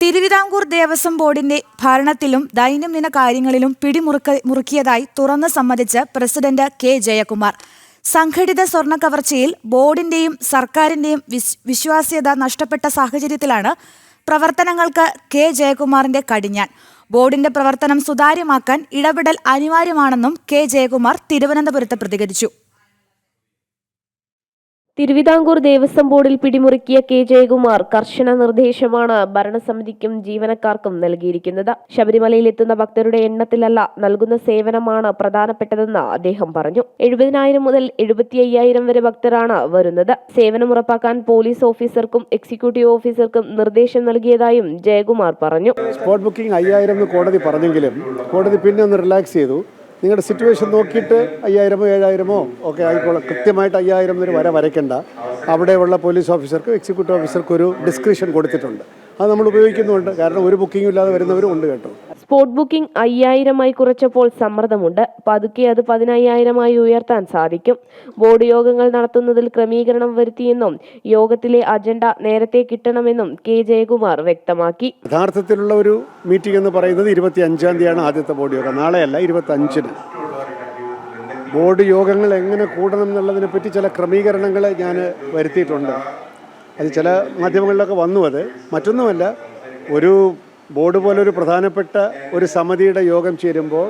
തിരുവിതാംകൂർ ദേവസ്വം ബോർഡിന്റെ ഭരണത്തിലും ദൈനംദിന കാര്യങ്ങളിലും പിടിമുറുക്ക മുറുക്കിയതായി തുറന്ന് സമ്മതിച്ച് പ്രസിഡന്റ് കെ. ജയകുമാർ. സംഘടിത സ്വർണ കവർച്ചയിൽ ബോർഡിന്റെയും സർക്കാരിന്റെയും വിസ് വിശ്വാസ്യത നഷ്ടപ്പെട്ട സാഹചര്യത്തിലാണ് പ്രവർത്തനങ്ങൾക്ക് കെ. ജയകുമാറിന്റെ കടിഞ്ഞാൻ. ബോർഡിന്റെ പ്രവർത്തനം സുതാര്യമാക്കാൻ ഇടപെടൽ അനിവാര്യമാണെന്നും കെ. ജയകുമാർ തിരുവനന്തപുരത്ത് പ്രതികരിച്ചു. തിരുവിതാംകൂർ ദേവസ്വം ബോർഡിൽ പിടിമുറുക്കിയ കെ ജയകുമാർ കർശന നിർദ്ദേശമാണ് ഭരണസമിതിക്കും ജീവനക്കാർക്കും നൽകിയിരിക്കുന്നത്. ശബരിമലയിൽ എത്തുന്ന ഭക്തരുടെ എണ്ണത്തിലല്ല നൽകുന്ന സേവനമാണ് പ്രധാനപ്പെട്ടതെന്ന് അദ്ദേഹം പറഞ്ഞു. എഴുപതിനായിരം മുതൽ എഴുപത്തി അയ്യായിരം വരെ ഭക്തരാണ് വരുന്നത്. സേവനം ഉറപ്പാക്കാൻ പോലീസ് ഓഫീസർക്കും എക്സിക്യൂട്ടീവ് ഓഫീസർക്കും നിർദ്ദേശം നൽകിയതായും ജയകുമാർ പറഞ്ഞു. സ്പോട്ട് ബുക്കിംഗ് അയ്യായിരം കോടതി പറഞ്ഞെങ്കിലും കോടതി പിന്നെ ഒന്ന് റിലാക്സ് ചെയ്തു. നിങ്ങളുടെ സിറ്റുവേഷൻ നോക്കിയിട്ട് അയ്യായിരമോ ഏഴായിരമോ ഒക്കെ ആയിക്കോളാം. കൃത്യമായിട്ട് അയ്യായിരം വരെ വര വരയ്ക്കണ്ട. അവിടെയുള്ള പോലീസ് ഓഫീസർക്ക് എക്സിക്യൂട്ടീവ് ഓഫീസർക്ക് ഒരു ഡിസ്ക്രിപ്ഷൻ കൊടുത്തിട്ടുണ്ട്. അത് നമ്മൾ ഉപയോഗിക്കുന്നുണ്ട്. കാരണം ഒരു ബുക്കിംഗ് ഇല്ലാതെ വരുന്നവരും ഉണ്ട് കേട്ടോ. സ്പോട്ട് ബുക്കിംഗ് അയ്യായിരമായി കുറച്ചപ്പോൾ സമ്മർദ്ദമുണ്ട്. പതുക്കെ അത് പതിനയ്യായിരമായി ഉയർത്താൻ സാധിക്കും. ബോർഡ് യോഗങ്ങൾ നടത്തുന്നതിൽ ക്രമീകരണം വരുത്തിയെന്നും യോഗത്തിലെ അജണ്ട നേരത്തെ കിട്ടണമെന്നും കെ ജയകുമാർ വ്യക്തമാക്കി. യഥാർത്ഥത്തിലുള്ള ഒരു മീറ്റിംഗ് എന്ന് പറയുന്നത് ഇരുപത്തി അഞ്ചാം തീയതിയാണ് ആദ്യത്തെ ബോർഡ് യോഗം. നാളെയല്ല ഇരുപത്തി അഞ്ചിന് ബോർഡ് യോഗങ്ങൾ എങ്ങനെ കൂടണം എന്നുള്ളതിനെ പറ്റി ചില ക്രമീകരണങ്ങൾ ഞാൻ വരുത്തിയിട്ടുണ്ട്. അത് ചില മാധ്യമങ്ങളിലൊക്കെ വന്നു അത്. മറ്റൊന്നുമല്ല ഒരു ബോർഡ് പോലെ ഒരു പ്രധാനപ്പെട്ട ഒരു സമിതിയുടെ യോഗം ചേരുമ്പോൾ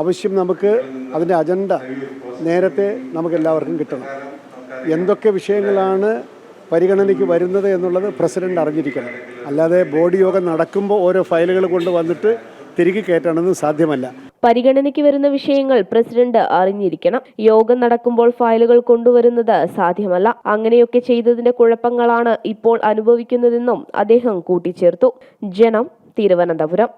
അവശ്യം നമുക്ക് അതിന്റെ അജണ്ട നേരത്തെ നമുക്കെല്ലാവർക്കും കിട്ടണം. എന്തൊക്കെ വിഷയങ്ങളാണ് പരിഗണനയ്ക്ക് വരുന്നത് എന്നുള്ളത് പ്രസിഡന്റ് അറിഞ്ഞിരിക്കണം. അല്ലാതെ ബോർഡ് യോഗം നടക്കുമ്പോൾ ഓരോ ഫയലുകൾ കൊണ്ട് വന്നിട്ട് തിരികെ കയറ്റണമെന്ന് സാധ്യമല്ല. പരിഗണനയ്ക്ക് വരുന്ന വിഷയങ്ങൾ പ്രസിഡന്റ് അറിഞ്ഞിരിക്കണം. യോഗം നടക്കുമ്പോൾ ഫയലുകൾ കൊണ്ടുവരുന്നത് സാധ്യമല്ല. അങ്ങനെയൊക്കെ ചെയ്തതിന്റെ കുഴപ്പങ്ങളാണ് ഇപ്പോൾ അനുഭവിക്കുന്നതെന്നും അദ്ദേഹം കൂട്ടിച്ചേർത്തു. ജനം തിരുവനന്തപുരം.